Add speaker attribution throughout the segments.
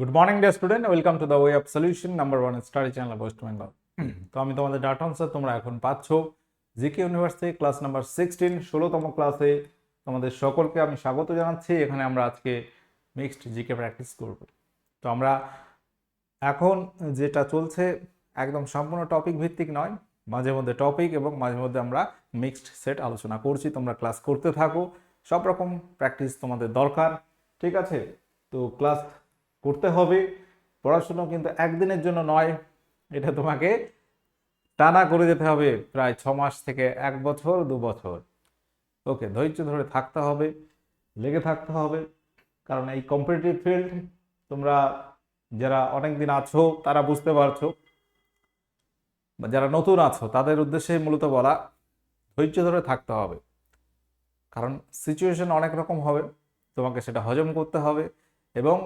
Speaker 1: Good morning dear student welcome to the way of solution number one study channel West Bengal তো আমি তোমাদের data answer তোমরা এখন পাচ্ছ। GK university class number sixteen ষোলোতম ক্লাসে তোমাদের সকলকে আমি স্বাগত জানাচ্ছি। এখানে আমরা আজকে মিক্সড জিকে প্র্যাকটিস করব। তো আমরা এখন যেটা চলছে একদম সম্পূর্ণ টপিক ভিত্তিক নয় মাঝে মধ্যে টপিক এবং মাঝে মধ্যে আমরা মিক্সড সেট আলোচনা করছি। তোমরা ক্লাস করতে থাকো সব রকম প্র্যাকটিস তোমাদের দরকার ঠিক আছে? তো ক্লাস করতে হবে। পড়াশুনো কিন্তু একদিনের জন্য নয়, এটা তোমাকে টানা করে যেতে হবে প্রায় ছ মাস থেকে এক বছর, দু বছর। ওকে, ধৈর্য ধরে থাকতে হবে, লেগে থাকতে হবে, কারণ এই কম্পিটিটিভ ফিল্ড তোমরা যারা অনেক দিন আছো, তারা বুঝতে পারছ। বা যারা নতুন আছো, তাদের উদ্দেশ্যে মূলত বলা, ধৈর্য ধরে থাকতে হবে। কারণ সিচুয়েশন অনেক রকম হবে, তোমাকে সেটা হজম করতে হবে এবং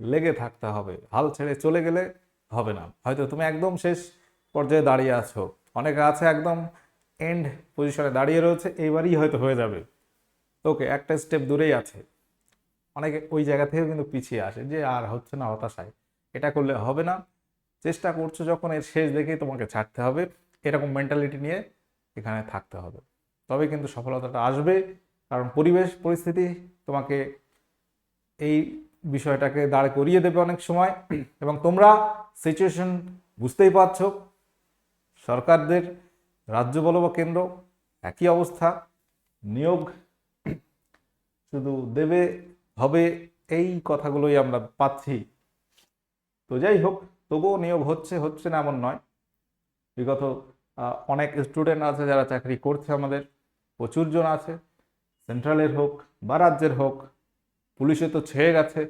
Speaker 1: লেগে থাকতে হবে। হাল ছেড়ে চলে গেলে হবে না। হয়তো তুমি একদম শেষ পর্যায়ে দাঁড়িয়ে আছো। অনেকে আছে একদম এন্ড পজিশনে দাঁড়িয়ে রয়েছে, এইবারই হয়তো হয়ে যাবে। ওকে, একটা স্টেপ দূরেই আছে। অনেকে ওই জায়গা থেকেও কিন্তু পিছিয়ে আসে যে, আর হচ্ছে না হতাশায়। এটা করলে হবে না। চেষ্টা করছ যখন, এর শেষ দেখেই তোমাকে ছাড়তে হবে। এরকম মেন্টালিটি নিয়ে এখানে থাকতে হবে। তবে কিন্তু সফলতাটা আসবে। কারণ পরিবেশ, পরিস্থিতি তোমাকে এই বিষয়টাকে দাঁড় করিয়ে দেবে অনেক সময়। এবং তোমরা সিচুয়েশন বুঝতেই পারছ, সরকারদের রাজ্য বলো বা কেন্দ্র একই অবস্থা, নিয়োগ শুধু দেবে, হবে এই কথাগুলোই আমরা পাচ্ছি। তো যাই হোক, তবুও নিয়োগ হচ্ছে হচ্ছে না এমন নয়। বিগত অনেক স্টুডেন্ট আছে যারা চাকরি করছে আমাদের প্রচুর জন আছে সেন্ট্রালের হোক বা রাজ্যের হোক পুলিশে তো ছেয়ে গেছে।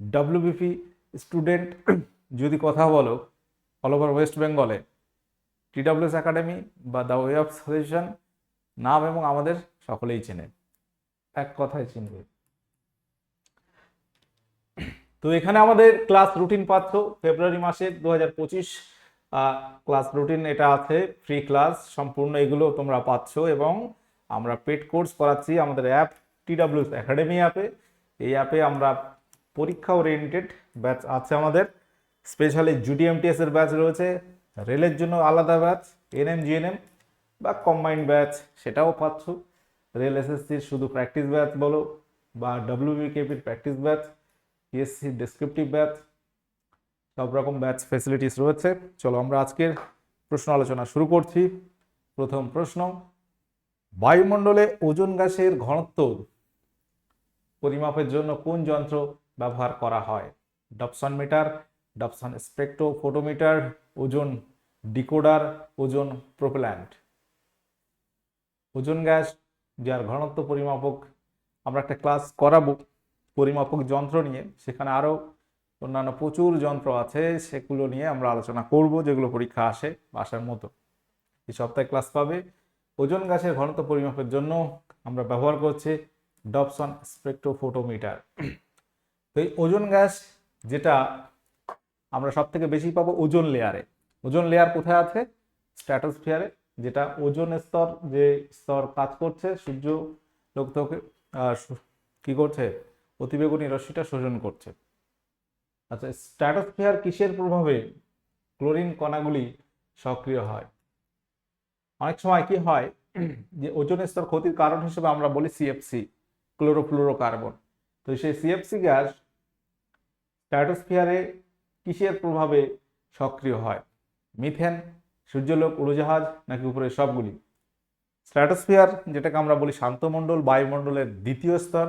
Speaker 1: ডাব্লিউবিপি স্টুডেন্ট যদি কথা বলো অল ওভার ওয়েস্ট বেঙ্গলে টিডাব্লিউএস একাডেমি বা দ্য ওয়ে অফ সাজেশন নাম এবং আমাদের সকলেই চেনে। এক কথায় চিনবে। তো এখানে আমাদের ক্লাস রুটিন পাচ্ছ ফেব্রুয়ারি মাসে দু হাজার পঁচিশ ক্লাস রুটিন এটা আছে ফ্রি ক্লাস সম্পূর্ণ এগুলো তোমরা পাচ্ছ এবং আমরা পেড কোর্স করাচ্ছি আমাদের অ্যাপ টিডাব্লিউএস একাডেমি অ্যাপে এই অ্যাপে আমরা পরীক্ষা ওরিয়েন্টেড ব্যাচ আছে আমাদের। স্পেশালি জিডিএমটিএস এর ব্যাচ রয়েছে রেলের জন্য আলাদা ব্যাচ এনএম জিএনএম বা কম্বাইন্ড ব্যাচ সেটাও পাচ্ছ। রেল এসএসসির শুধু প্র্যাকটিস ব্যাচ বলো বা ডাব্লিউবিকেপির practice batch PSC descriptive batch সব রকম ব্যাচ ফেসিলিটিস রয়েছে। চলো আমরা আজকের প্রশ্ন আলোচনা শুরু করছি। প্রথম প্রশ্ন, বায়ুমণ্ডলে ওজন গ্যাসের ঘনত্ব পরিমাপের জন্য কোন যন্ত্র ব্যবহার করা হয়? ডপসন মিটার, ডপসন স্পেকট্রো ফোটোমিটার ওজন ডিকোডার, ওজন প্রোপেল্যান্ট। ওজন গ্যাস যার ঘনত্ব পরিমাপক আমরা একটা ক্লাস করাবো পরিমাপক যন্ত্র নিয়ে। সেখানে আরও অন্যান্য প্রচুর যন্ত্র আছে, সেগুলো নিয়ে আমরা আলোচনা করব, যেগুলো পরীক্ষা আসে বা আসার মতো। এই সপ্তাহে ক্লাস পাবে। ওজন গ্যাসের ঘনত্ব পরিমাপের জন্য আমরা ব্যবহার করছি ডপসন স্পেকট্রোফোটোমিটার। তো এই ওজন গ্যাস যেটা আমরা সব থেকে বেশি পাবো ওজন লেয়ারে। ওজন লেয়ার কোথায় আছে? স্ট্র্যাটোস্ফিয়ারে, যেটা ওজন স্তর যে স্তর কাজ করছে, সূর্য লোক থেকে কি করছে? অতিবেগুনি রশ্মিটা শোষণ করছে। আচ্ছা স্ট্র্যাটোস্ফিয়ার কিসের প্রভাবে ক্লোরিন কণাগুলি সক্রিয় হয়? অনেক সময় কি হয় যে ওজন স্তর ক্ষতির কারণ হিসেবে আমরা বলি সিএফসি ক্লোরোফ্লুরোকার্বন। তো সেই সিএফসি গ্যাস স্ট্র্যাটোস্ফিয়ারে কিসের প্রভাবে সক্রিয় হয়? মিথেন সূর্যলোক, উড়োজাহাজ, নাকি উপরে সবগুলি? স্ট্র্যাটোস্ফিয়ার যেটাকে আমরা বলি শান্তমণ্ডল, বায়ুমণ্ডলের দ্বিতীয় স্তর,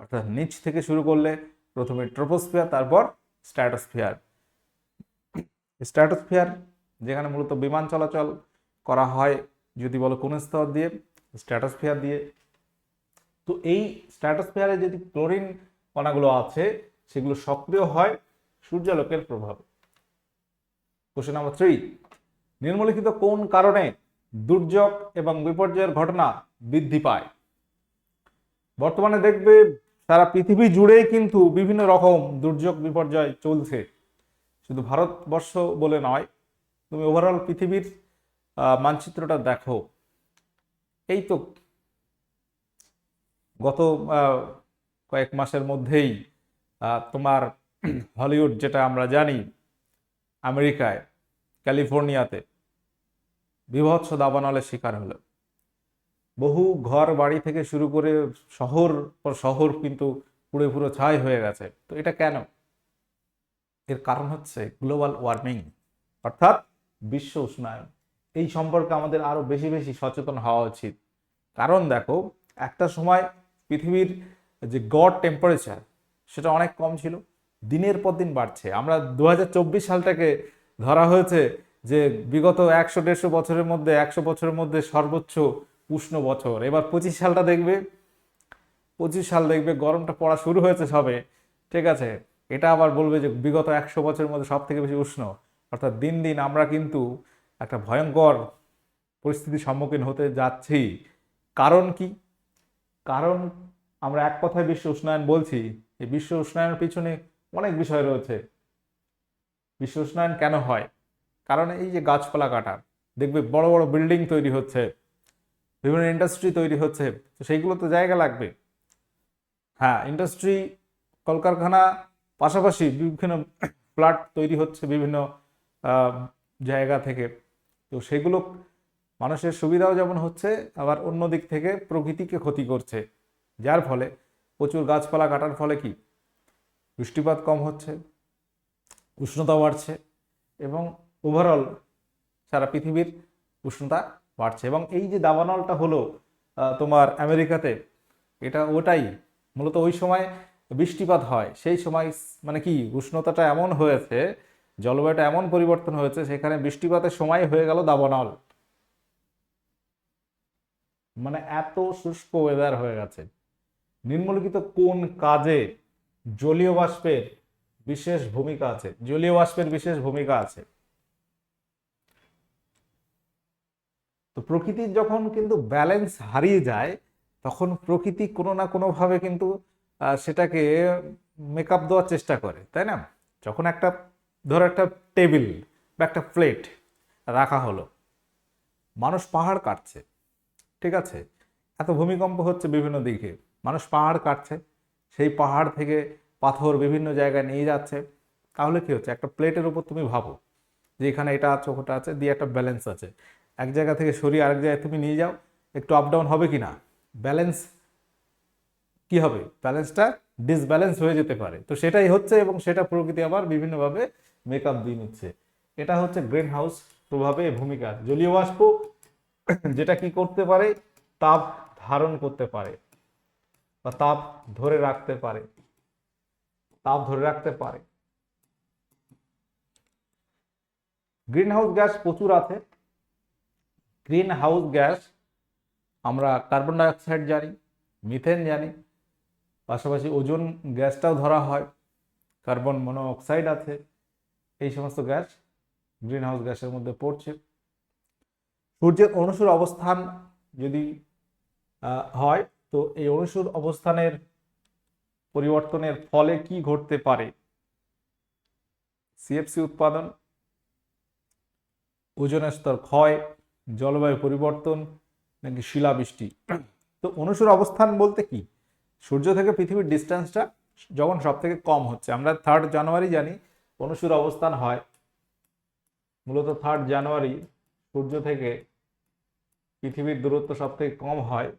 Speaker 1: অর্থাৎ নিচ থেকে শুরু করলে প্রথমে ট্রোপোস্ফিয়ার তারপর স্ট্র্যাটোস্ফিয়ার স্ট্র্যাটোস্ফিয়ার যেখানে মূলত বিমান চলাচল করা হয় যদি বলো কোন স্তর দিয়ে? স্ট্র্যাটোস্ফিয়ার দিয়ে। তো এই স্ট্র্যাটোস্ফিয়ারে যদি ক্লোরিন কণাগুলো আছে, সেগুলো সক্রিয় হয় সূর্যালোকের প্রভাবে। কোশ্চেন নাম্বার থ্রি নিম্নলিখিত কোন কারণে দুর্যোগ এবং বিপর্যয়ের ঘটনা বৃদ্ধি পায়? বর্তমানে দেখবে সারা পৃথিবী জুড়েই কিন্তু বিভিন্ন রকম দুর্যোগ, বিপর্যয় চলছে। শুধু ভারতবর্ষ বলে নয়, তুমি ওভারঅল পৃথিবীর মানচিত্রটা দেখো। এই তো গত কয়েক মাসের মধ্যেই তোমার হলিউড যেটা আমরা জানি, আমেরিকায়, ক্যালিফোর্নিয়াতে বিভৎস দাবানলের শিকার হলো। বহু ঘর বাড়ি থেকে শুরু করে শহর পর শহর কিন্তু পুরো পুরো ছাই হয়ে গেছে। তো এটা কেন? এর কারণ হচ্ছে গ্লোবাল ওয়ার্মিং, অর্থাৎ বিশ্ব উষ্ণায়ন। এই সম্পর্কে আমাদের আরও বেশি বেশি সচেতন হওয়া উচিত। কারণ দেখো, একটা সময় পৃথিবীর যে গড় টেম্পারেচার সেটা অনেক কম ছিল। দিনের পর দিন বাড়ছে। আমরা দু হাজার চব্বিশ সালটাকে ধরা হয়েছে যে বিগত একশো দেড়শো বছরের মধ্যে, একশো বছরের মধ্যে সর্বোচ্চ উষ্ণ বছর। এবার পঁচিশ সালটা দেখবে, পঁচিশ সাল দেখবে গরমটা পড়া শুরু হয়েছে সবে। ঠিক আছে? এটা আবার বলবে যে বিগত একশো বছরের মধ্যে সব থেকে বেশি উষ্ণ। অর্থাৎ দিন দিন আমরা কিন্তু একটা ভয়ঙ্কর পরিস্থিতির সম্মুখীন হতে যাচ্ছি। কারণ কি? কারণ আমরা এক কথায় বিশ্ব উষ্ণায়ন বলছি, এই বিশ্ব উষ্ণায়নের পিছনে অনেক বিষয় রয়েছে। বিশ্ব উষ্ণায়ন কেন হয়? কারণ এই যে গাছপালা কাটা, দেখবে বড় বড় বিল্ডিং তৈরি হচ্ছে, বিভিন্ন ইন্ডাস্ট্রি তৈরি হচ্ছে, তো সেইগুলো তো জায়গা লাগবে। হ্যাঁ ইন্ডাস্ট্রি, কলকারখানা পাশাপাশি বিভিন্ন ফ্ল্যাট তৈরি হচ্ছে বিভিন্ন জায়গা থেকে। তো সেগুলো মানুষের সুবিধাও যেমন হচ্ছে, আবার অন্য দিক থেকে প্রকৃতিকে ক্ষতি করছে। যার ফলে প্রচুর গাছপালা কাটার ফলে কি? বৃষ্টিপাত কম হচ্ছে, উষ্ণতা বাড়ছে এবং ওভারঅল সারা পৃথিবীর উষ্ণতা বাড়ছে। এবং এই যে দাবানলটা হলো তোমার আমেরিকাতে, এটা ওটাই। মূলত ওই সময় বৃষ্টিপাত হয়। সেই সময় মানে কি, উষ্ণতাটা এমন হয়েছে, জলবায়ুটা এমন পরিবর্তন হয়েছে, সেখানে বৃষ্টিপাতের সময় হয়ে গেল দাবানল। মানে এত শুষ্ক ওয়েদার হয়ে গেছে। নিম্নলিখিত কোন কাজে জলীয় বাষ্পের বিশেষ ভূমিকা আছে? জলীয় বাষ্পের বিশেষ ভূমিকা আছে। তো প্রকৃতির যখন কিন্তু ব্যালেন্স হারিয়ে যায়, তখন প্রকৃতি কোনো না কোনোভাবে কিন্তু সেটাকে মেকআপ দেওয়ার চেষ্টা করে, তাই না? যখন একটা, ধরো একটা টেবিল বা একটা প্লেট রাখা হলো, মানুষ পাহাড় কাটছে। ঠিক আছে? এত ভূমিকম্প হচ্ছে বিভিন্ন দিকে। মানুষ পাহাড় কাটছে। সেই পাহাড় থেকে পাথর বিভিন্ন জায়গায় নিয়ে যাচ্ছে। তাহলে কি হচ্ছে? একটা প্লেটের উপর তুমি ভাবো যে এখানে এটা আছে, ওটা আছে, দিয়ে একটা ব্যালেন্স আছে। এক জায়গা থেকে সরিয়ে আরেক জায়গায় তুমি নিয়ে যাও। একটু আপ ডাউন হবে কি না ব্যালেন্স কি হবে? ব্যালেন্সটা ডিসব্যালেন্স হয়ে যেতে পারে। তো সেটাই হচ্ছে এবং সেটা প্রকৃতি আবার বিভিন্নভাবে মেকআপ দিয়ে নিচ্ছে। এটা হচ্ছে গ্রিন হাউস প্রভাবে ভূমিকা। জলীয় বাষ্প যেটা কি করতে পারে? তাপ ধারণ করতে পারে বা তাপ ধরে রাখতে পারে। তাপ ধরে রাখতে পারে। গ্রিন হাউস গ্যাস প্রচুর আছে। গ্রিন হাউস গ্যাস আমরা কার্বন ডাইঅক্সাইড জানি, মিথেন জানি, পাশাপাশি ওজন গ্যাসটাও ধরা হয়, কার্বন মনোঅক্সাইড আছে। এই সমস্ত গ্যাস গ্রিন হাউস গ্যাসের মধ্যে পড়ছে। সূর্যের অনুসুর অবস্থান যদি হয়, তো এই অনুসুর অবস্থানের পরিবর্তনের ফলে কি ঘটতে পারে? সিএফসি উৎপাদন, ওজনের স্তর ক্ষয়, জলবায়ু পরিবর্তন, নাকি শিলাবৃষ্টি? তো অনুসুর অবস্থান বলতে কি? সূর্য থেকে পৃথিবীর ডিস্টেন্সটা যখন সব থেকে কম হচ্ছে, আমরা থার্ড জানুয়ারি জানি, অনুসুর অবস্থান হয়। মূলত থার্ড জানুয়ারি সূর্য থেকে পৃথিবীর দূরত্ব সব থেকে কম হয়,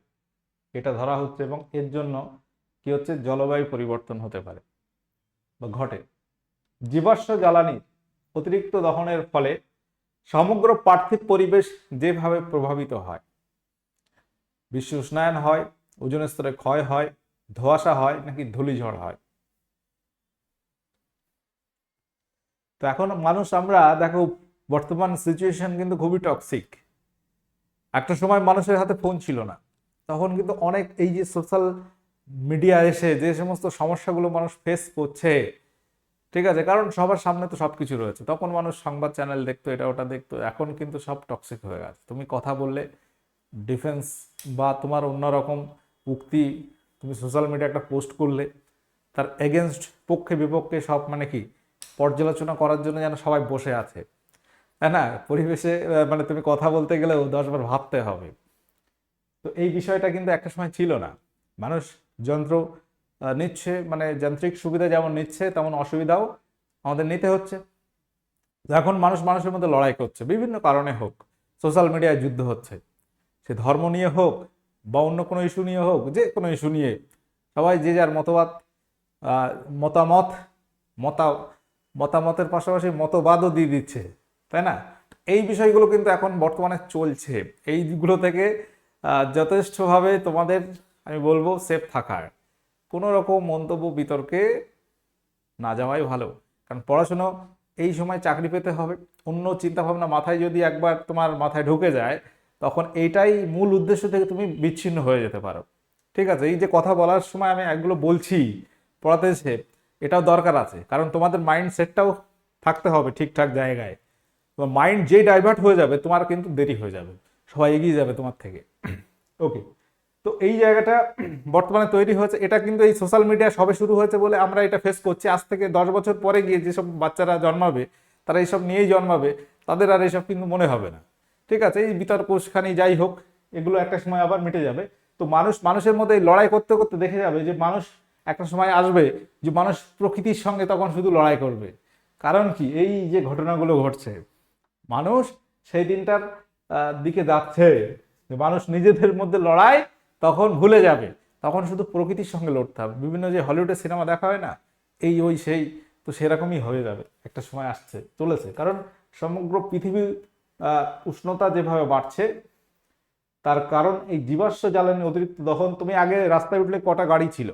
Speaker 1: এটা ধরা হচ্ছে এবং এর জন্য কি হচ্ছে? জলবায়ু পরিবর্তন হতে পারে বা ঘটে। জীবাশ্ম জ্বালানি অতিরিক্ত দহনের ফলে সমগ্র পার্থিব পরিবেশ যেভাবে প্রভাবিত হয়, বিশ্ব উষ্ণায়ন হয় ওজন স্তরে ক্ষয় হয়, ধোঁয়াশা হয়, নাকি ধূলিঝড় হয়। তো এখন মানুষ আমরা, দেখো, বর্তমান সিচুয়েশন কিন্তু খুবই টক্সিক একটা সময় মানুষের হাতে ফোন ছিল না। তখন কিন্তু অনেক এই যে সোশ্যাল মিডিয়া এসে যে সমস্ত সমস্যাগুলো মানুষ ফেস করছে, ঠিক আছে? কারণ সবার সামনে তো সব কিছু রয়েছে। তখন মানুষ সংবাদ চ্যানেল দেখতো, এটা ওটা দেখতো। এখন কিন্তু সব টক্সিক হয়ে গেছে। তুমি কথা বললে ডিফেন্স বা তোমার অন্যরকম উক্তি, তুমি সোশ্যাল মিডিয়া একটা পোস্ট করলে, তার এগেনস্ট পক্ষে বিপক্ষে সব মানে কি, পর্যালোচনা করার জন্য যেন সবাই বসে আছে। না পরিবেশে মানে তুমি কথা বলতে গেলেও দশবার ভাবতে হবে। তো এই বিষয়টা কিন্তু একটা সময় ছিল না। মানুষ যন্ত্র নিচ্ছে মানে যান্ত্রিক সুবিধা যেমন নিচ্ছে, তেমন অসুবিধাও আমাদের নিতে হচ্ছে। এখন মানুষ মানুষের মধ্যে লড়াই করছে, বিভিন্ন কারণে হোক। সোশ্যাল মিডিয়ায় যুদ্ধ হচ্ছে। সে ধর্ম নিয়ে হোক বা অন্য কোনো ইস্যু নিয়ে হোক, যে কোনো ইস্যু নিয়ে, সবাই যে যার মতবাদ মতামত, মতা, মতামতের পাশাপাশি মতবাদও দিয়ে দিচ্ছে। তাই না? এই বিষয়গুলো কিন্তু এখন বর্তমানে চলছে। এইগুলো থেকে যথেষ্টভাবে তোমাদের, আমি বলব সেফ থাকার। কোনো রকম মন্তব্য, বিতর্কে না যাওয়াই ভালো। কারণ পড়াশুনো, এই সময় চাকরি পেতে হবে। অন্য চিন্তাভাবনা মাথায় যদি একবার তোমার মাথায় ঢুকে যায়, তখন এইটাই মূল উদ্দেশ্য থেকে তুমি বিচ্ছিন্ন হয়ে যেতে পারো। ঠিক আছে? এই যে কথা বলার সময় আমি একগুলো বলছি, পড়াতে এসে, এটাও দরকার আছে। কারণ তোমাদের মাইন্ড সেটটাও থাকতে হবে ঠিকঠাক জায়গায়। তোমার মাইন্ড যেই ডাইভার্ট হয়ে যাবে, তোমার কিন্তু দেরি হয়ে যাবে। সবাই এগিয়ে যাবে তোমার থেকে। ওকে তো এই জায়গাটা বর্তমানে তৈরি হয়েছে। এটা কিন্তু এই সোশ্যাল মিডিয়া সবে শুরু হয়েছে বলে আমরা এটা ফেস করছি। আজ থেকে দশ বছর পরে গিয়ে যেসব বাচ্চারা জন্মাবে, তারা এইসব নিয়েই জন্মাবে, তাদের আর এইসব কিন্তু মনে হবে না। ঠিক আছে? এই বিতর্ক উস্কানি যাই হোক, এগুলো একটা সময় আবার মিটে যাবে। তো মানুষ, মানুষের মধ্যে লড়াই করতে করতে দেখে যাবে যে মানুষ একটা সময় আসবে যে মানুষ প্রকৃতির সঙ্গে তখন শুধু লড়াই করবে। কারণ কি? এই যে ঘটনাগুলো ঘটছে মানুষ সেই দিনটার দিকে যাচ্ছে। মানুষ নিজেদের মধ্যে লড়াই তখন ভুলে যাবে। তখন শুধু প্রকৃতির সঙ্গে লড়তে হবে। বিভিন্ন যে হলিউডের সিনেমা দেখা হয় না, এই, ওই, সেই, তো সেরকমই হয়ে যাবে। একটা সময় আসছে, চলেছে। কারণ সমগ্র পৃথিবীর উষ্ণতা যেভাবে বাড়ছে, তার কারণ এই জীবাশ্ম জ্বালানি অতিরিক্ত দহন। তুমি আগে রাস্তায় উঠলে কটা গাড়ি ছিল?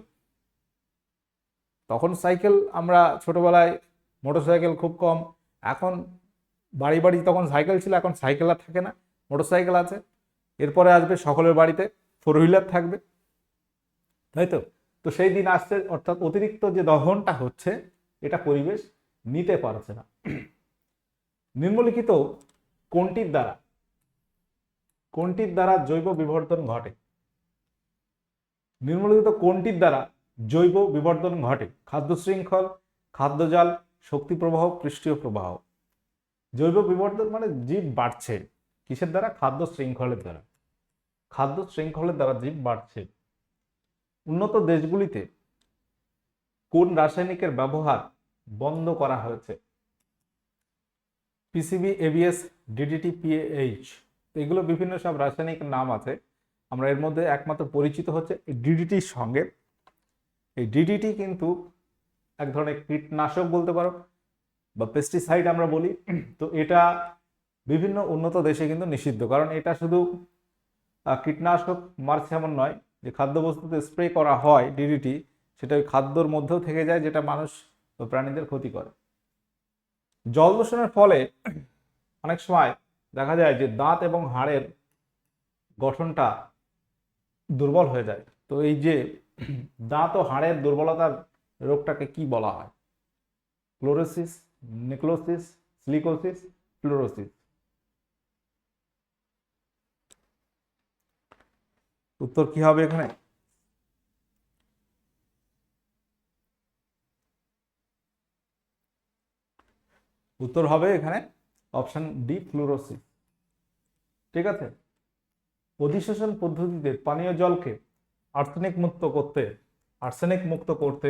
Speaker 1: তখন সাইকেল, আমরা ছোটবেলায় মোটরসাইকেল খুব কম। এখন বাড়ি বাড়ি তখন সাইকেল ছিল, এখন সাইকেল আর থাকে না, মোটরসাইকেল আছে। এরপরে আসবে সকলের বাড়িতে ফোর হুইলার থাকবে। তাই তো? তো সেই দিন আসছে, অর্থাৎ অতিরিক্ত যে দহনটা হচ্ছে, এটা পরিবেশ নিতে পারছে না। নিম্নলিখিত কোনটির দ্বারা? কোনটির দ্বারা জৈব বিবর্তন ঘটে? নিম্নলিখিত কোনটির দ্বারা জৈব বিবর্তন ঘটে? খাদ্য শৃঙ্খল খাদ্যজাল শক্তি প্রবাহ, পৃষ্ঠীয় প্রবাহ। জৈব বিবর্তন মানে জীব বাড়ছে। কিসের দ্বারা? খাদ্য শৃঙ্খলের দ্বারা। খাদ্য শৃঙ্খলের দ্বারা জীব বাড়ছে। উন্নত দেশগুলিতে কোন রাসায়নিকের ব্যবহার বন্ধ করা হয়েছে? পিসিবি এবিএস ডিডিটি পিএইচ এগুলো বিভিন্ন সব রাসায়নিক নাম আছে। আমরা এর মধ্যে একমাত্র পরিচিত হচ্ছে ডিডিটির সঙ্গে। এই ডিডিটি কিন্তু এক ধরনের কীটনাশক বলতে পারো বা পেস্টিসাইড আমরা বলি, তো এটা বিভিন্ন উন্নত দেশে কিন্তু নিষিদ্ধ। কারণ এটা শুধু কীটনাশক মারছে এমন নয়, যে খাদ্যবস্তুতে স্প্রে করা হয় ডিডিটি সেটা ওই খাদ্যর মধ্যেও থেকে যায়, যেটা মানুষ প্রাণীদের ক্ষতি করে। জল দূষণের ফলে অনেক সময় দেখা যায় যে দাঁত এবং হাড়ের গঠনটা দুর্বল হয়ে যায়। তো এই যে দাঁত ও হাড়ের দুর্বলতার রোগটাকে কি বলা হয়? ক্লোরোসিস নিক্লোসিস সিলিকোসিস ফ্লোরোসিস উত্তর কি হবে এখানে? উত্তর হবে এখানে অপশন ডি ফ্লোরোসিস ঠিক আছে? অধিশোষণ পদ্ধতিতে পানীয় জলকে আর্সেনিক মুক্ত করতে আর্সেনিক মুক্ত করতে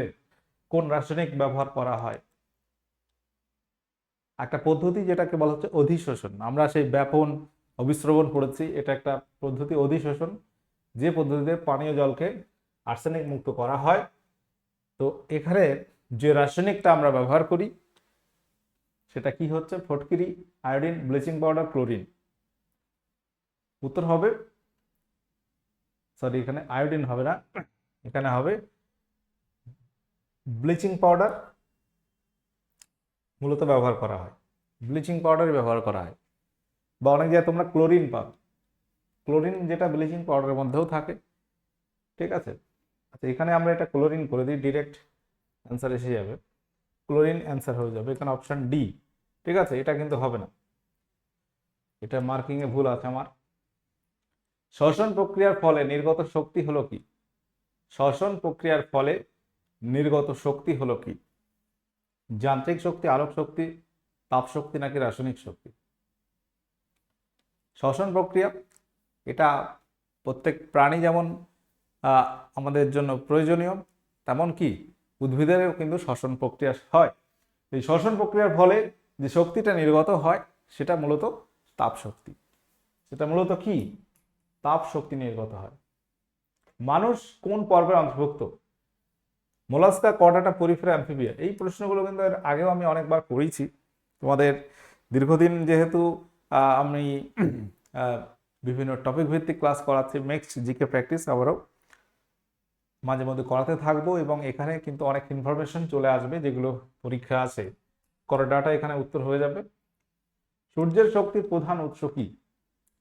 Speaker 1: কোন রাসায়নিক ব্যবহার করা হয়? একটা পদ্ধতি যেটাকে বলা হচ্ছে অধিশোষণ। আমরা সেই ব্যাপন অবিশ্রবণ করেছি, এটা একটা পদ্ধতি অধিশোষণ। যে পদ্ধতিতে পানীয় জলকে আর্সেনিক মুক্ত করা হয়। তো এখানে যে রাসায়নিকটা আমরা ব্যবহার করি, সেটা কি হচ্ছে? ফটকিরি, আয়োডিন, ব্লিচিং পাউডার, ক্লোরিন। উত্তর হবে, সরি, এখানে আয়োডিন হবে না, এখানে হবে ব্লিচিং পাউডার মূলত ব্যবহার করা হয়। ব্লিচিং পাউডার ব্যবহার করা হয়। বা অনেক জায়গায় তোমরা ক্লোরিন পাবে। ক্লোরিন যেটা ব্লিচিং পাউডারের মধ্যেও থাকে। ঠিক আছে? আচ্ছা এখানে আমরা এটা ক্লোরিন করে দিই, ডিরেক্ট অ্যান্সার এসে যাবে। ক্লোরিন অ্যান্সার হয়ে যাবে। এখানে অপশান ডি। ঠিক আছে? এটা কিন্তু হবে না। এটা মার্কিংয়ে ভুল আছে আমার। শ্বসন প্রক্রিয়ার ফলে নির্গত শক্তি হলো কি? শ্বসন প্রক্রিয়ার ফলে নির্গত শক্তি হলো কি? যান্ত্রিক শক্তি, আলোক শক্তি, তাপ শক্তি নাকি রাসায়নিক শক্তি? শ্বসন প্রক্রিয়া, এটা প্রত্যেক প্রাণী যেমন আমাদের জন্য প্রয়োজনীয়, তেমন কি? উদ্ভিদেরও কিন্তু শ্বসন প্রক্রিয়া হয়। এই শ্বসন প্রক্রিয়ার ফলে যে শক্তিটা নির্গত হয়, সেটা মূলত তাপ শক্তি। সেটা মূলত কি? তাপ শক্তি নির্গত হয়। মানুষ কোন পর্বের অন্তর্ভুক্ত? মোলাস্কা কটাটা পরিফেরা অ্যাম্ফিবিয়া এই প্রশ্নগুলো কিন্তু এর আগেও আমি অনেকবার করেছি তোমাদের দীর্ঘদিন যেহেতু আমি বিভিন্ন টপিক ভিত্তিক ক্লাস করাচ্ছি নেক্সট জিকে প্র্যাকটিস আবারও মাঝে মধ্যে করাতে থাকব এবং এখানে কিন্তু অনেক ইনফরমেশন চলে আসবে যেগুলো পরীক্ষা আছে। করোডাটা এখানে উত্তর হয়ে যাবে। সূর্যের শক্তির প্রধান উৎস কি?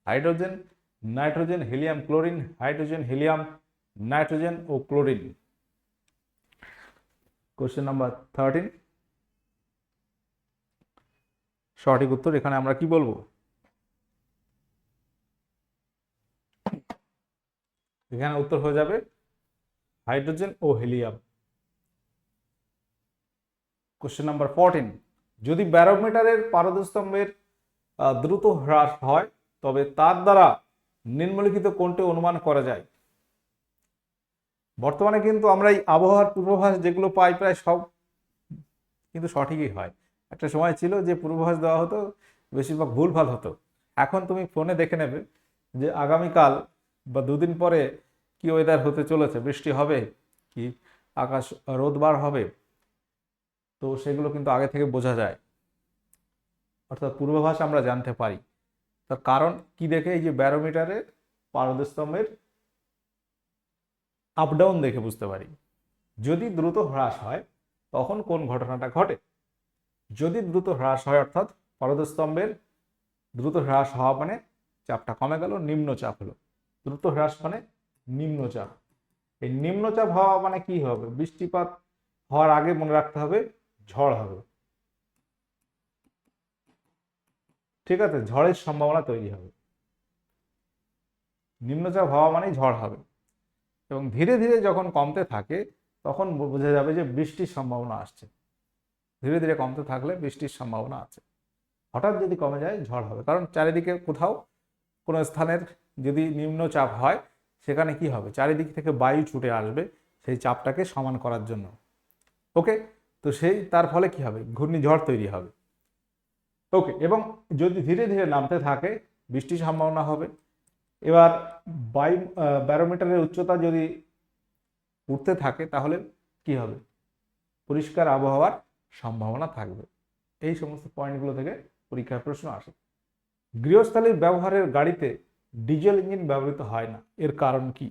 Speaker 1: Hydrogen nitrogen helium chlorine hydrogen helium nitrogen ও ক্লোরিন কোশ্চেন নাম্বার থার্টিন সঠিক উত্তর, এখানে আমরা কি বলব? এখানে উত্তর হয়ে যাবে হাইড্রোজেন ও হিলিয়াম। কোশ্চেন নাম্বার ফোরটিন যদি ব্যারোমিটারের পারদস্তম্ভের দ্রুত হ্রাস হয়, তবে তার দ্বারা নিম্নলিখিত কোনটি অনুমান করা যায়? বর্তমানে কিন্তু আমরা এই আবহাওয়ার পূর্বাভাস যেগুলো পাই প্রায় সব কিন্তু সঠিকই হয়। একটা সময় ছিল যে পূর্বাভাস দেওয়া হতো, বেশিরভাগ ভুলভাল হতো। এখন তুমি ফোনে দেখে নেবে যে আগামীকাল বা দুদিন পরে কি ওয়েদার হতে চলেছে, বৃষ্টি হবে কি, আকাশ রোদবার হবে, তো সেগুলো কিন্তু আগে থেকে বোঝা যায়। অর্থাৎ পূর্বাভাস আমরা জানতে পারি। তার কারণ কি দেখে এই যে ব্যারোমিটারের পারদস্তম্ভের আপ ডাউন দেখে বুঝতে পারি। যদি দ্রুত হ্রাস হয়, তখন কোন ঘটনাটা ঘটে? যদি দ্রুত হ্রাস হয়, অর্থাৎ পারদস্তম্ভের দ্রুত হ্রাস হওয়া মানে চাপটা কমে গেল নিম্নচাপ হলো। দ্রুত হ্রাস মানে নিম্নচাপ এই নিম্নচাপ হওয়া মানে কি হবে? বৃষ্টিপাত হওয়ার আগে মনে রাখতে হবে, ঝড় হবে। ঠিক আছে? ঝড়ের সম্ভাবনা তৈরি হবে। নিম্নচাপ হওয়া মানেই ঝড় হবে। এবং ধীরে ধীরে যখন কমতে থাকে, তখন বোঝা যাবে যে বৃষ্টির সম্ভাবনা আসছে। ধীরে ধীরে কমতে থাকলে বৃষ্টির সম্ভাবনা আছে। হঠাৎ যদি কমে যায়, ঝড় হবে। কারণ চারিদিকে কোথাও কোনো স্থানের যদি নিম্নচাপ হয়, সেখানে কি হবে? চারিদিক থেকে বায়ু ছুটে আসবে সেই চাপটাকে সমান করার জন্য। ওকে? তো সেই, তার ফলে কি হবে? ঘূর্ণিঝড় তৈরি হবে। ওকে, এবং যদি ধীরে ধীরে নামতে থাকে, বৃষ্টির সম্ভাবনা হবে। এবার বায়ু ব্যারোমিটারের উচ্চতা যদি উঠতে থাকে, তাহলে কি হবে? পরিষ্কার আবহাওয়ার সম্ভাবনা থাকবে। এই সমস্ত পয়েন্টগুলো থেকে পরীক্ষার প্রশ্ন আসে। গৃহস্থালীর ব্যবহারের গাড়িতে ডিজেল ইঞ্জিন ব্যবহৃত হয় না। এর কারণ কি?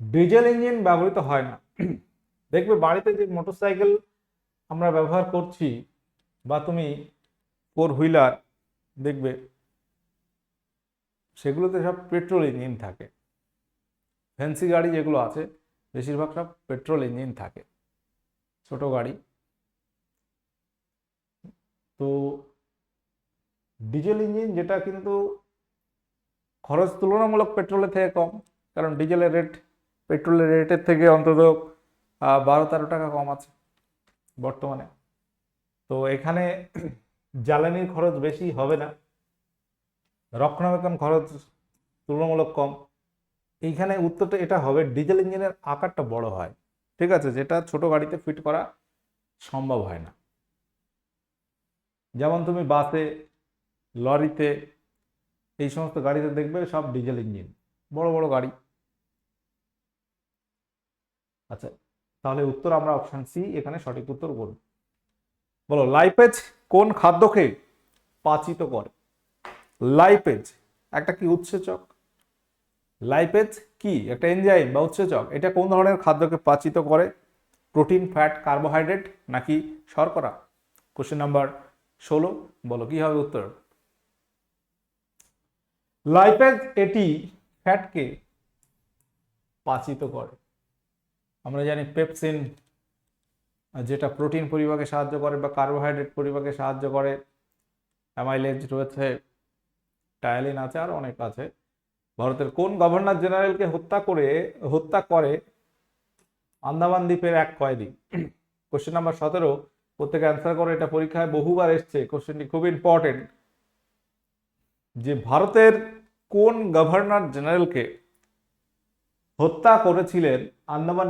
Speaker 1: ডিজেল ইঞ্জিন ব্যবহৃত হয় না। দেখবে বাড়িতে যে মোটরসাইকেল আমরা ব্যবহার করছি, বা তুমি ফোর হুইলার দেখবে সেগুলোতে সব পেট্রোল ইঞ্জিন থাকে। ফ্যান্সি গাড়ি যেগুলো আছে, বেশিরভাগ সব পেট্রোল ইঞ্জিন থাকে। ছোট গাড়ি। তো ডিজেল ইঞ্জিন যেটা কিন্তু খরচ তুলনামূলক পেট্রোলের থেকে কম, কারণ ডিজেলের রেট পেট্রোলের রেটের থেকে অন্তত বারো তেরো টাকা কম আছে বর্তমানে। তো এখানে জ্বালানির খরচ বেশি হবে না। রক্ষণাবেক্ষণ খরচ তুলনামূলক কম। এইখানে উত্তরটা এটা হবে, ডিজেল ইঞ্জিনের আকারটা বড় হয়। ঠিক আছে, যেটা ছোট গাড়িতে ফিট করা সম্ভব হয় না। যেমন তুমি বাসে, লরিতে, এই সমস্ত গাড়িতে দেখবে সব ডিজেল ইঞ্জিন, বড় বড় গাড়ি। আচ্ছা তাহলে উত্তর আমরা অপশান সি, এখানে সঠিক উত্তর করব বলো, লাইপেজ কোন খাদ্যকে পাচিত করে? লাইপেজ একটা কি উৎসেচক? লাইপেজ কি? একটা এনজাইম বা উৎসেচক, এটা কোন ধরনের খাদ্যকে পাচিত করে? প্রোটিন ফ্যাট কার্বোহাইড্রেট নাকি শর্করা? কোশ্চেন নাম্বার ষোলো, বলো কি হবে উত্তর? লাইপেজ এটি ফ্যাটকে পাচিত করে। আমরা জানি পেপসিন যেটা প্রোটিন পরিবাকে সাহায্য করে বা কার্বোহাইড্রেট পরিবাকে সাহায্য করে। অ্যামাইলেজ রয়েছে টায়ালিন আছে আর অনেক আছে। ভারতের কোন গভর্নর জেনারেলকে হত্যা করে হত্যা করে? আন্দামান দ্বীপের এক কয়েদি। কোশ্চেন নাম্বার সতেরো। প্রত্যেকে অ্যান্সার করে, এটা পরীক্ষায় বহুবার এসছে। কোশ্চেনটি খুব ইম্পর্টেন্ট যে ভারতের কোন গভর্নর জেনারেলকে হত্যা করেছিলেন আন্দামান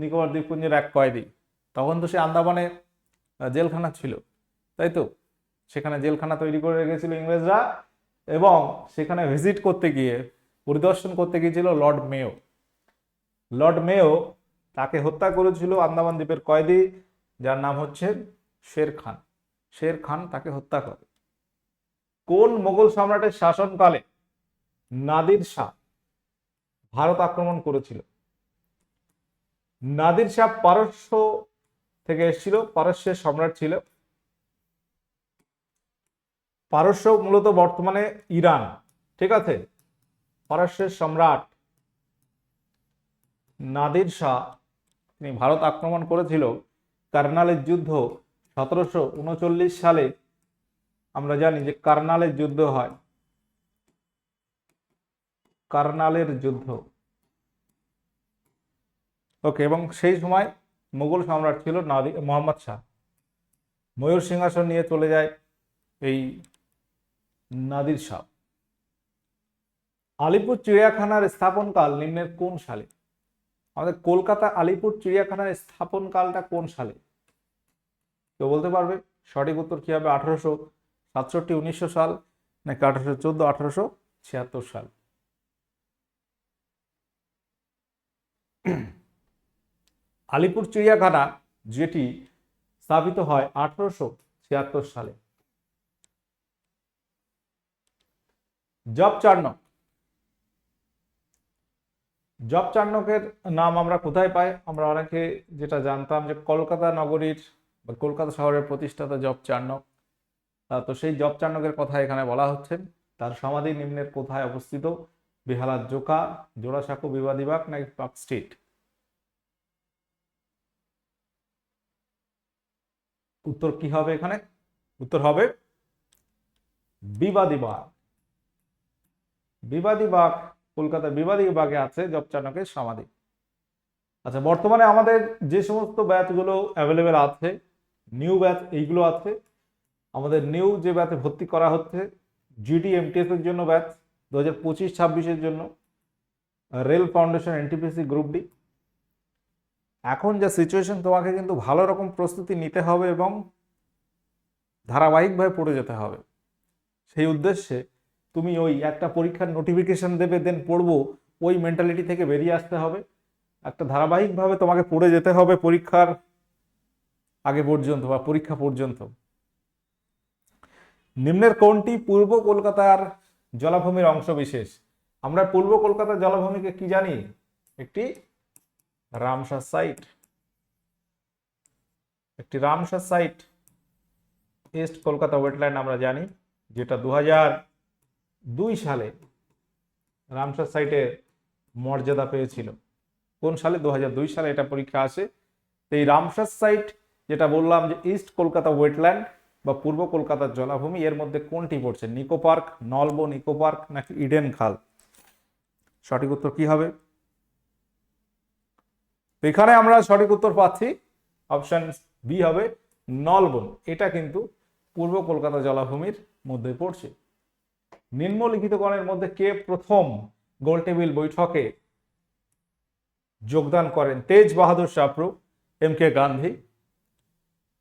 Speaker 1: নিকোবর দ্বীপপুঞ্জের এক কয়েদি? তখন তো সে আন্দামানে জেলখানা ছিল। তাই তো? সেখানে জেলখানা তৈরি করে রেখেছিল ইংরেজরা। এবং সেখানে ভিজিট করতে গিয়ে, পরিদর্শন করতে গিয়েছিল লর্ড মেও লর্ড মেও তাকে হত্যা করেছিল আন্দামান দ্বীপের কয়েদি, যার নাম হচ্ছে শের খান। শের খান তাকে হত্যা করে। কোন মোগল সম্রাটের শাসনকালে নাদির শাহ ভারত আক্রমণ করেছিল? নাদির শাহ পারস্য থেকে এসেছিল, পারস্যের সম্রাট ছিল পারস্য মূলত বর্তমানে ইরান, ঠিক আছে? পারস্যের সম্রাট নাদির শাহ, তিনি ভারত আক্রমণ করেছিল কার্নালের যুদ্ধ সতেরোশো উনচল্লিশ সালে। আমরা জানি যে কার্নালের যুদ্ধ হয়। কার্নালের যুদ্ধ। ওকে, এবং সেই সময় মুঘল সম্রাট ছিল নাদি মোহাম্মদ শাহ। ময়ূর সিংহাসন নিয়ে চলে যায় এই নাদির সাপ আলিপুর চিড়িয়াখানার স্থাপনকাল নিম্নের কোন সালে? আমাদের কলকাতা আলিপুর চিড়িয়াখানার স্থাপনকালটা কোন সালে? কেউ বলতে পারবে? সঠিক উত্তর কি হবে? আঠারোশো সাতষট্টি, উনিশশো সাল নাকি আঠারোশো চোদ্দ, আঠারোশো ছিয়াত্তর সাল? আলিপুর চিড়িয়াখানা যেটি স্থাপিত হয় আঠারোশো ছিয়াত্তর সালে। Job Charnock. জব চার্নকের নাম আমরা কোথায় পাই? আমরা অনেকে যেটা জানতাম যে কলকাতা নগরীর বা কলকাতা শহরের প্রতিষ্ঠাতা জব চার্নক। তো সেই জব চার্নকের কথা এখানে বলা হচ্ছে। তার সমাধি নিম্নের কোথায় অবস্থিত? বেহালার জোকা, জোড়াসাঁকো, বিবাদীবাগ নাকি পার্ক স্ট্রিট? উত্তর কি হবে এখানে? উত্তর হবে বিবাদীবাগ। বিবাদীবাগ কলকাতার বিবাদীবাগে আছে জব চানকের সমাধি। আচ্ছা বর্তমানে আমাদের যে সমস্ত ব্যাচগুলো অ্যাভেলেবেল আছে নিউ ব্যাচ এইগুলো আছে, আমাদের নিউ যে ব্যাচে ভর্তি করা হচ্ছে জিডি এমটিএস এর জন্য ব্যাচ দু হাজার পঁচিশ ছাব্বিশের জন্য rail foundation NTPC group D এখন যা সিচুয়েশন তোমাকে কিন্তু ভালো রকম প্রস্তুতি নিতে হবে এবং ধারাবাহিকভাবে পড়ে যেতে হবে। সেই উদ্দেশ্যে তুমি ওই একটা পরীক্ষার নোটিফিকেশন দেবে দেন পড়ব, ওই মেন্টালিটি থেকে বেরিয়ে আসতে হবে। একটা ধারাবাহিকভাবে তোমাকে পড়ে যেতে হবে পরীক্ষার আগে পর্যন্ত বা পরীক্ষা পর্যন্ত। নিম্নের কোনটি? পূর্ব কলকাতার জলাভূমির অংশ বিশেষ আমরা পূর্ব কলকাতার জলাভূমিকে কি জানি? একটি রামসার সাইট একটি Ramsar site east Kolkata wetland আমরা জানি, যেটা দু হাজার দুই সালে রামসার সাইটের মর্যাদা পেয়েছিল। কোন সালে? দু সালে এটা পরীক্ষা আসে। এই রামসার সাইট যেটা বললাম যে ইস্ট কলকাতা ওয়েটল্যান্ড বা পূর্ব কলকাতার জলাভূমি, এর মধ্যে কোনটি পড়ছে? নিকো পার্ক, নলবো নিকো পার্ক নাকি ইডেন খাল? সঠিক উত্তর কি হবে? এখানে আমরা সঠিক উত্তর পাচ্ছি। অপশন বি হবে নলবন এটা কিন্তু পূর্ব কলকাতা জলাভূমির মধ্যে পড়ছে। নিম্নলিখিতগণের মধ্যে কে প্রথম গোলটেবিল বৈঠকে যোগদান করেন? Tej Bahadur Sapru, M K Gandhi,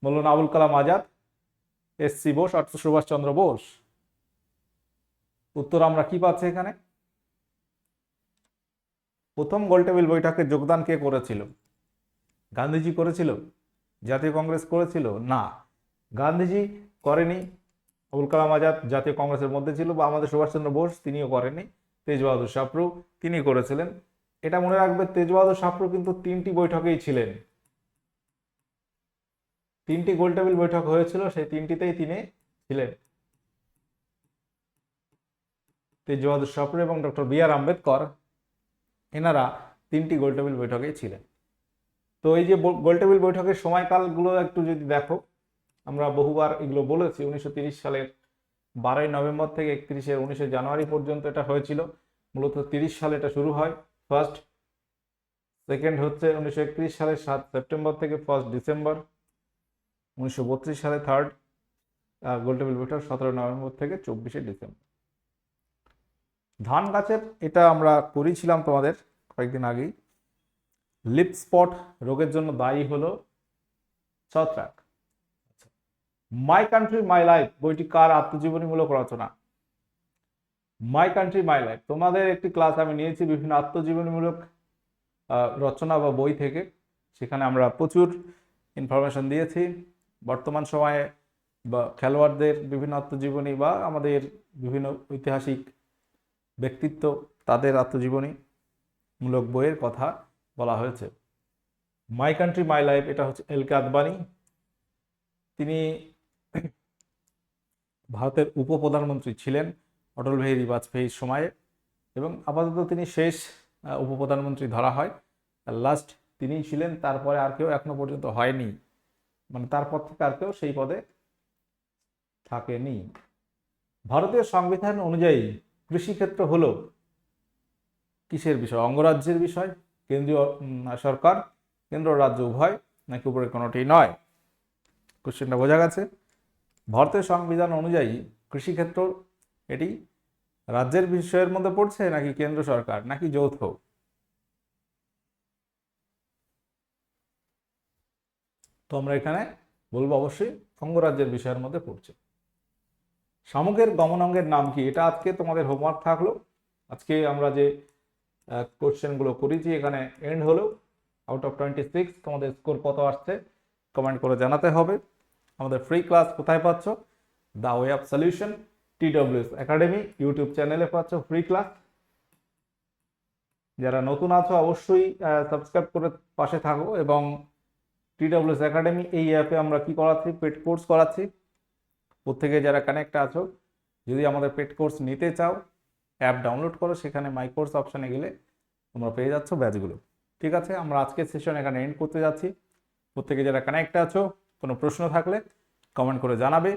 Speaker 1: Maulana Abul Kalam Azad, S C Bose অর্থাৎ সুভাষচন্দ্র বোস। উত্তর আমরা কি পাচ্ছি এখানে? প্রথম গোলটেবিল বৈঠকে যোগদান কে করেছিল? গান্ধীজি করেছিল? জাতীয় কংগ্রেস করেছিল? না। গান্ধীজি করেনি। আবুল কালাম আজাদ জাতীয় কংগ্রেসের মধ্যে ছিল বা আমাদের সুভাষচন্দ্র বোস, তিনিও করেনি তেজ বাহাদুর শাহপ্রু তিনি করেছিলেন। এটা মনে রাখবে তেজ বাহাদুর শাহপ্রু কিন্তু তিনটি বৈঠকেই ছিলেন। তিনটি গোলটেবিল বৈঠক হয়েছিল, সেই তিনটিতেই তিনি ছিলেন। তেজ বাহাদুর শাহপ্রু এবং ডক্টর বি আর আম্বেদকর, এনারা তিনটি গোলটেবিল বৈঠকেই ছিলেন। তো এই যে গোলটেবিল বৈঠকের সময়কালগুলো একটু যদি দেখো আমরা বহুবার এগুলো বলেছি, উনিশশো সালের বারোই নভেম্বর থেকে একত্রিশে উনিশে জানুয়ারি পর্যন্ত এটা হয়েছিল। মূলত তিরিশ সালে এটা শুরু হয় ফার্স্ট সেকেন্ড হচ্ছে উনিশশো একত্রিশ সালের সাত সেপ্টেম্বর থেকে ফার্স্ট ডিসেম্বর, উনিশশো বত্রিশ সালে থার্ড গোলটেবিল বৈঠক সতেরো নভেম্বর থেকে চব্বিশে ডিসেম্বর। ধান গাছের এটা আমরা করেছিলাম তোমাদের কয়েকদিন আগেই। লিপ স্পট রোগের জন্য দায়ী হলো ছত্রাক। মাই কান্ট্রি মাই লাইফ বইটি কার আত্মজীবনীমূলক রচনা? মাই কান্ট্রি মাই লাইফ তোমাদের একটি ক্লাস আমি নিয়েছি বিভিন্ন আত্মজীবনীমূলক রচনা বা বই থেকে। সেখানে আমরা প্রচুর ইনফরমেশন দিয়েছি। বর্তমান সময়ে বা খেলোয়াড়দের বিভিন্ন আত্মজীবনী বা আমাদের বিভিন্ন ঐতিহাসিক ব্যক্তিত্ব, তাদের আত্মজীবনী মূলক বইয়ের কথা বলা হয়েছে। মাই কান্ট্রি মাই লাইফ এটা হচ্ছে এল কে আদবানি। তিনি ভারতের উপপ্রধানমন্ত্রী ছিলেন অটল বিহারী বাজপেয়ীর সময়ে এবং আপাতত তিনি শেষ উপপ্রধানমন্ত্রী ধরা হয়। লাস্ট তিনিই ছিলেন, তারপরে আর কেউ এখনও পর্যন্ত হয়নি। মানে তারপর থেকে আর কেউ সেই পদে থাকেনি। ভারতীয় সংবিধান অনুযায়ী কৃষিক্ষেত্র হল কিসের বিষয়? অঙ্গরাজ্যের বিষয়, কেন্দ্রীয় সরকার, কেন্দ্র রাজ্য উভয়, নাকি উপরে কোনোটি নয়? কোশ্চেনটা বোঝা গেছে। ভারতীয় সংবিধান অনুযায়ী কৃষিক্ষেত্র এটি রাজ্যের বিষয়ের মধ্যে পড়ছে নাকি কেন্দ্র সরকার নাকি যৌথ? তো আমরা এখানে বলব অবশ্যই অঙ্গরাজ্যের বিষয়ের মধ্যে পড়ছে। শামুকের গমনাঙ্গের নাম কি? এটা আজকে তোমাদের হোমওয়ার্ক থাকল। আজকে আমরা যে কোশ্চেনগুলো করেছি, এখানে এন্ড হলো। আউট অফ টোয়েন্টি সিক্স তোমাদের স্কোর কত আসছে? কমেন্ট করে জানাতে হবে। আমাদের ফ্রি ক্লাস কোথায় পাচ্ছ? দ্য ওয়ে অফ সলিউশন টি টিডব্লিউএস একাডেমি ইউটিউব চ্যানেলে পাচ্ছ ফ্রি ক্লাস যারা নতুন আছো, অবশ্যই সাবস্ক্রাইব করে পাশে থাকো এবং টি টিডব্লিউএস একাডেমি এই অ্যাপে আমরা কি করাচ্ছি? পেড কোর্স করাচ্ছি। প্রত্যেকে যারা কানেক্ট আছো, যদি আমাদের পেড কোর্স নিতে চাও অ্যাপ ডাউনলোড করো, সেখানে মাই কোর্স অপশানে গেলে তোমরা পেয়ে যাচ্ছ ব্যাচগুলো ঠিক আছে, আমরা আজকের সেশন এখানে এন্ড করতে যাচ্ছি। প্রত্যেকে যারা কানেক্ট আছো কোনো প্রশ্ন থাকলে কমেন্ট করে জানাবে।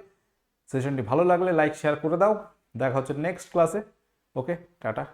Speaker 1: সেশনটি ভালো লাগলে লাইক শেয়ার করে দাও। দেখা হচ্ছে নেক্সট ক্লাসে ওকে টাটা।